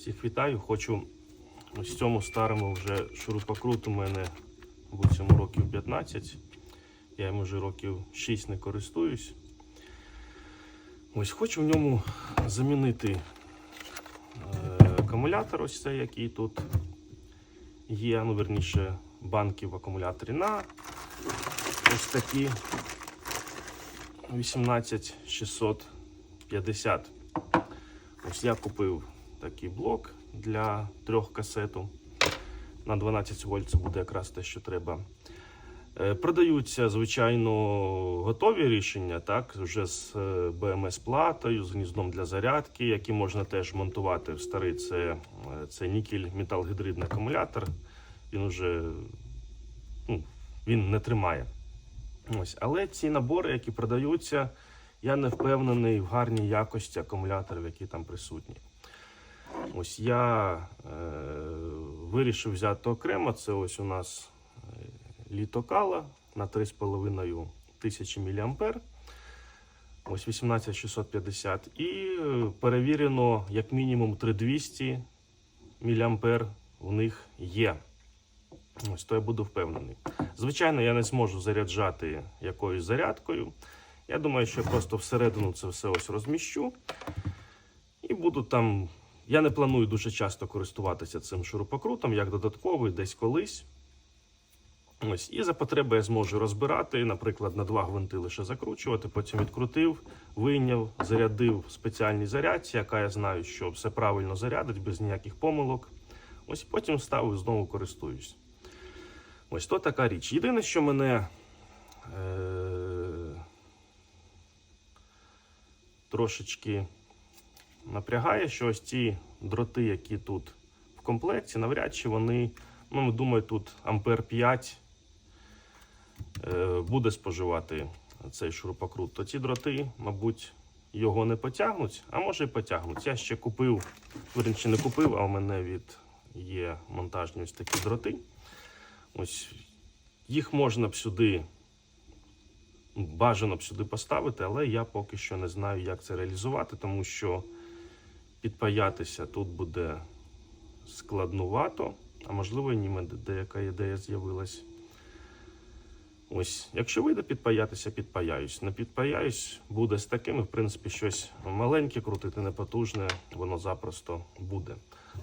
Всіх вітаю. Хочу ось цьому старому вже шурупокрут у мене цьому років 15. Я їм вже років 6 не користуюсь. Ось хочу в ньому замінити е, акумулятор, ось цей, який тут є, ну верніше, банки в акумуляторі на ось такі 18650. Ось я купив такий блок для трьох касету. На 12 вольт це буде якраз те, що треба. Е, Продаються, звичайно, готові рішення, так, вже з БМС-платою, з гніздом для зарядки, які можна теж монтувати в старий. Це, е, це нікель металгідридний акумулятор. Він уже ну, він не тримає. Ось. Але ці набори, які продаються, я не впевнений в гарній якості акумуляторів, які там присутні. Ось я е, вирішив взяти окремо. Це ось у нас е, літокала на 3,5 тисячі мА. Ось 18650. І е, перевірено, як мінімум 3200 мА у них є. Ось то я буду впевнений. Звичайно, я не зможу заряджати якоюсь зарядкою. Я думаю, що я просто всередину це все ось розміщу. І буду там. Я не планую дуже часто користуватися цим шурупокрутом, як додатковий, десь колись. Ось, і за потреби я зможу розбирати, наприклад, на два гвинти лише закручувати, потім відкрутив, вийняв, зарядив в спеціальній зарядці, яка я знаю, що все правильно зарядить, без ніяких помилок. Ось потім ставив знову користуюсь. Ось то така річ. Єдине, що мене е- трошечки напрягає, що ось ці дроти, які тут в комплекті, навряд чи вони, ну, думаю, тут ампер 5 е, буде споживати цей шурупокрут. То ці дроти, мабуть, його не потягнуть, а може і потягнуть. Я ще купив, верніше не купив, а у мене від є монтажні ось такі дроти. Ось їх можна б сюди, бажано б сюди поставити, але я поки що не знаю, як це реалізувати, тому що підпаятися тут буде складнувато, а можливо, і німе деяка ідея з'явилась. Ось, якщо вийде підпаятися, підпаяюсь. Не підпаяюсь, буде з такими, в принципі, щось маленьке, крутити непотужне, воно запросто буде.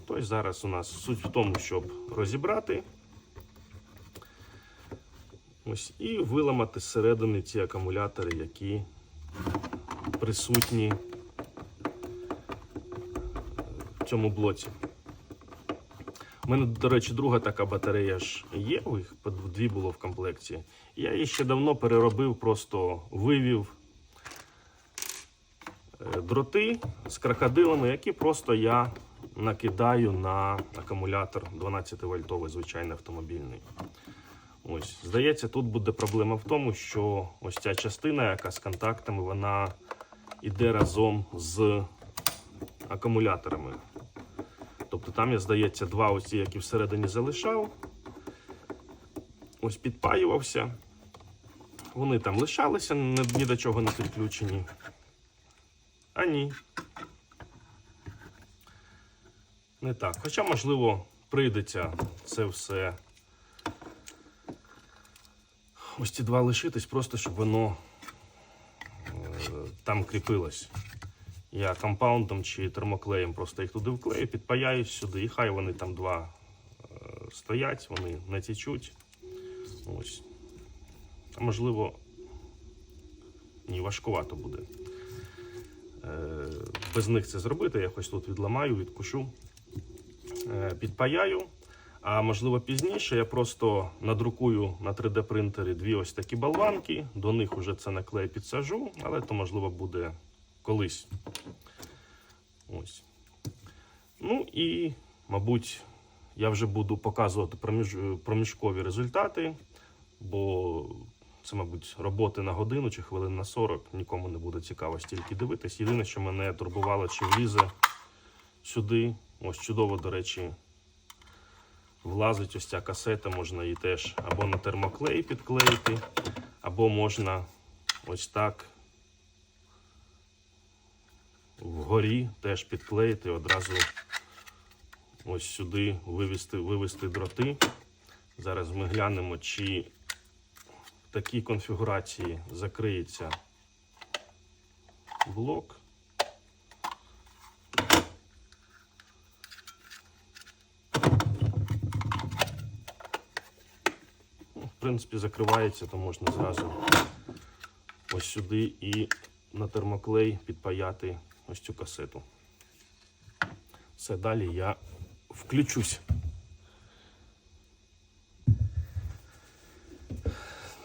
Тобто зараз у нас суть в тому, щоб розібрати ось, і виламати зсередини ті акумулятори, які присутні цьому блоці. У мене, до речі, друга така батарея ж є, їх дві було в комплекті. Я її ще давно переробив, просто вивів е, дроти з крокодилами, які просто я накидаю на акумулятор 12 вольтовий, звичайний автомобільний. Ось, здається, тут буде проблема в тому, що ось ця частина, яка з контактами, вона йде разом з акумуляторами. Тобто там, я, здається, два ось ці, які всередині залишав. Ось підпаювався. Вони там лишалися, ні ні до чого не підключені. А ні. Не так. Хоча, можливо, прийдеться це все. Ось ці два лишитись, просто щоб воно е, там кріпилось. Я компаундом чи термоклеєм просто їх туди вклею, підпаяюсь сюди, і хай вони там два е, стоять, вони не тічуть. Ось. А можливо, ні, важкувато буде. Е, без них це зробити, я якось тут відламаю, відкушу, е, підпаяю. А можливо пізніше я просто надрукую на 3D принтері дві ось такі болванки, до них уже це наклей підсажу, але то можливо буде колись. Ось. Ну і, мабуть, я вже буду показувати проміж... проміжкові результати, бо це, мабуть, роботи на годину чи хвилин на 40. Нікому не буде цікаво стільки дивитись. Єдине, що мене турбувало, чи влізе сюди. Ось чудово, до речі, влазить ось ця касета, можна її теж або на термоклей підклеїти, або можна ось так вгорі теж підклеїти одразу ось сюди вивести, вивести дроти. Зараз ми глянемо, чи в такій конфігурації закриється блок. Ну, В принципі, закривається, то можна зразу ось сюди і на термоклей підпаяти ось цю касету. Все, далі я включусь.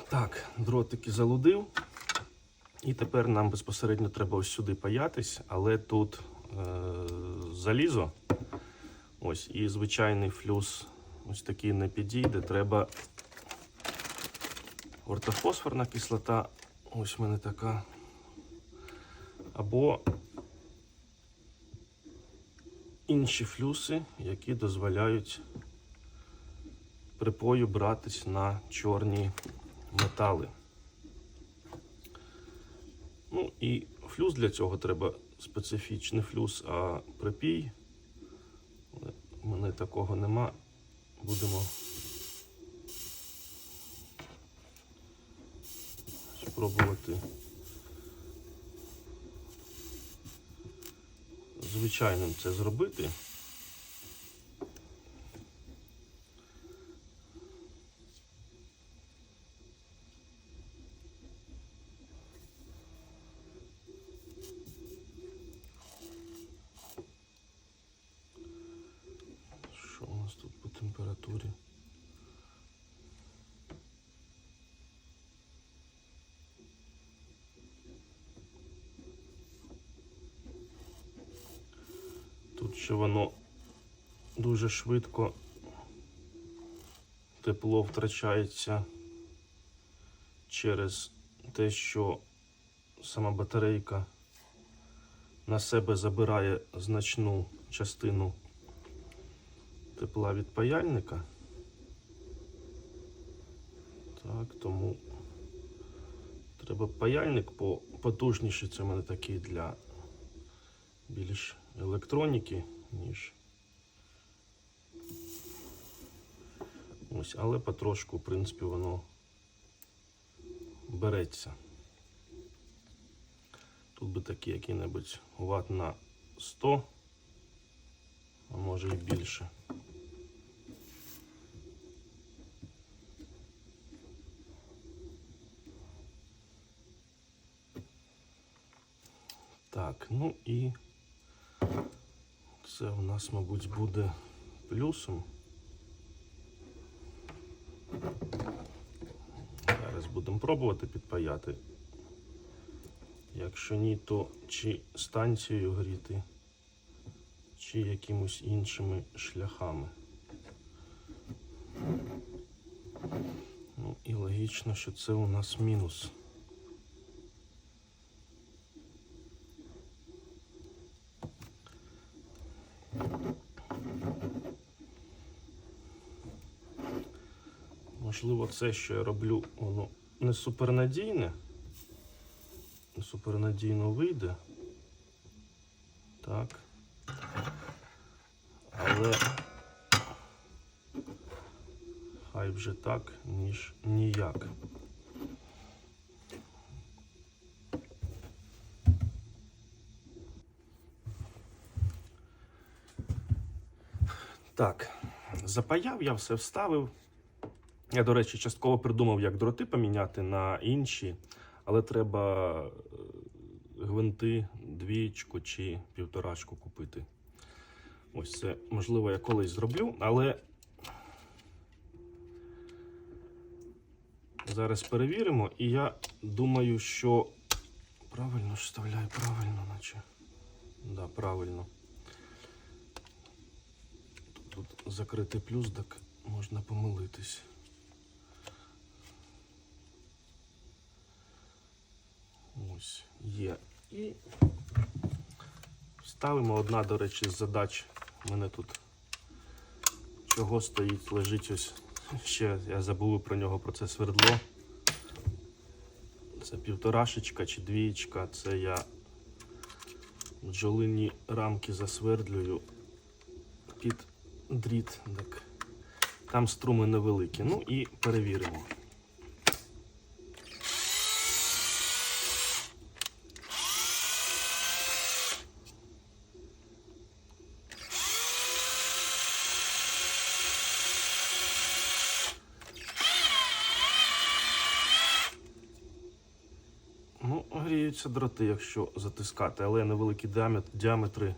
Так, дротики залудив. І тепер нам безпосередньо треба ось сюди паятись, але тут е- залізо. Ось, і звичайний флюс ось такий не підійде. Треба ортофосфорна кислота. Ось в мене така. Або інші флюси, які дозволяють припою братись на чорні метали. Ну і флюс для цього треба специфічний флюс, а припій. В мене такого нема. Будемо спробувати звичайним це зробити. Що нас тут по температурі? Ще воно дуже швидко тепло втрачається через те, що сама батарейка на себе забирає значну частину тепла від паяльника. Так, тому треба паяльник по. Це в мене такий для більш електроніки, ніж. Ось, але потрошку, в принципі, воно береться. Тут би такий який-небудь ватт на 100, а може і більше. Так, ну і це у нас, мабуть, буде плюсом. Зараз будемо пробувати підпаяти. Якщо ні, то чи станцією гріти, чи якимось іншими шляхами. Ну і логічно, що це у нас мінус. Можливо, це, що я роблю, воно не супернадійне. Не супернадійно вийде. Так. Але хай вже так, ніж ніяк. Так, запаяв, я все вставив. Я, до речі, частково придумав, як дроти поміняти на інші, але треба е, гвинти двічку чи півторачку купити. Ось це, можливо, я колись зроблю, але зараз перевіримо, і я думаю, що правильно вставляю, правильно, наче. Да, правильно. Тут закритий плюс, так можна помилитись. Ось є. І ставимо одна, до речі, з задач. У мене тут чого стоїть, лежить ось. Ще я забув про нього, про це свердло. Це півторашечка чи двієчка. Це я бджолині рамки засвердлюю під дріт. Так. Там струми невеликі. Ну і перевіримо. Ну, гріються дроти, якщо затискати, але невеликі діаметри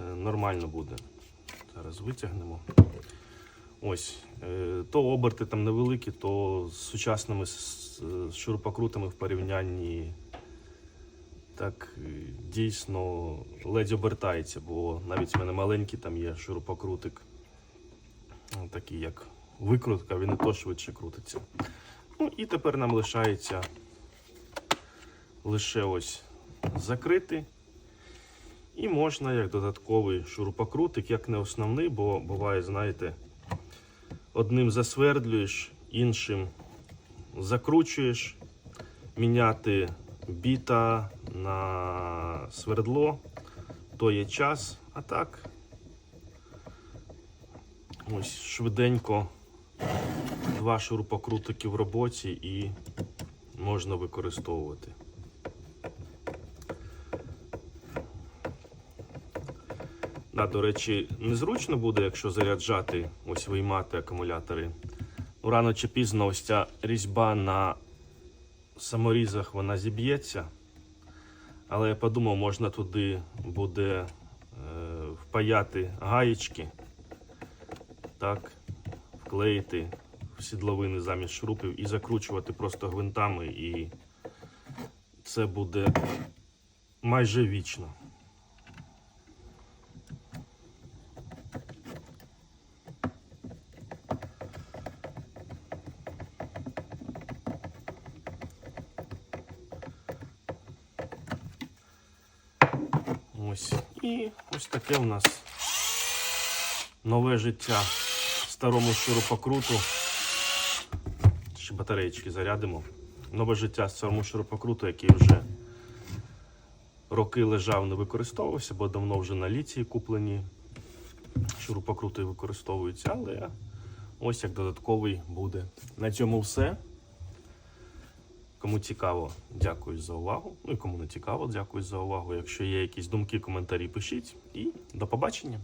е, нормально буде. Зараз витягнемо. Ось. е, То оберти там невеликі, то з сучасними шурупокрутами в порівнянні так е, дійсно ледь обертається, бо навіть в мене маленький там є шурупокрутик. Ну, Такий як викрутка, він і то швидше крутиться. Ну і тепер нам лишається лише ось закрити. І можна як додатковий шурупокрутик, як не основний, бо буває, знаєте, одним засвердлюєш, іншим закручуєш, міняти біта на свердло, то є час, а так ось швиденько два шурупокрутики в роботі і можна використовувати. Да, до речі, незручно буде, якщо заряджати, ось виймати акумулятори. Ну, рано чи пізно ось ця різьба на саморізах вона зіб'ється. Але я подумав, можна туди буде е, впаяти гаєчки, так, вклеїти в сідловини замість шурупів і закручувати просто гвинтами, і це буде майже вічно. Ось. І ось таке у нас нове життя старому шурупокруту. Ще батареєчки зарядимо. Нове життя старому шурупокруту, який вже роки лежав, не використовувався, бо давно вже на ліції куплені шурупокрути використовуються, але ось як додатковий буде. На цьому все. Кому цікаво, дякую за увагу. Ну і кому не цікаво, дякую за увагу. Якщо є якісь думки, коментарі, пишіть. І до побачення.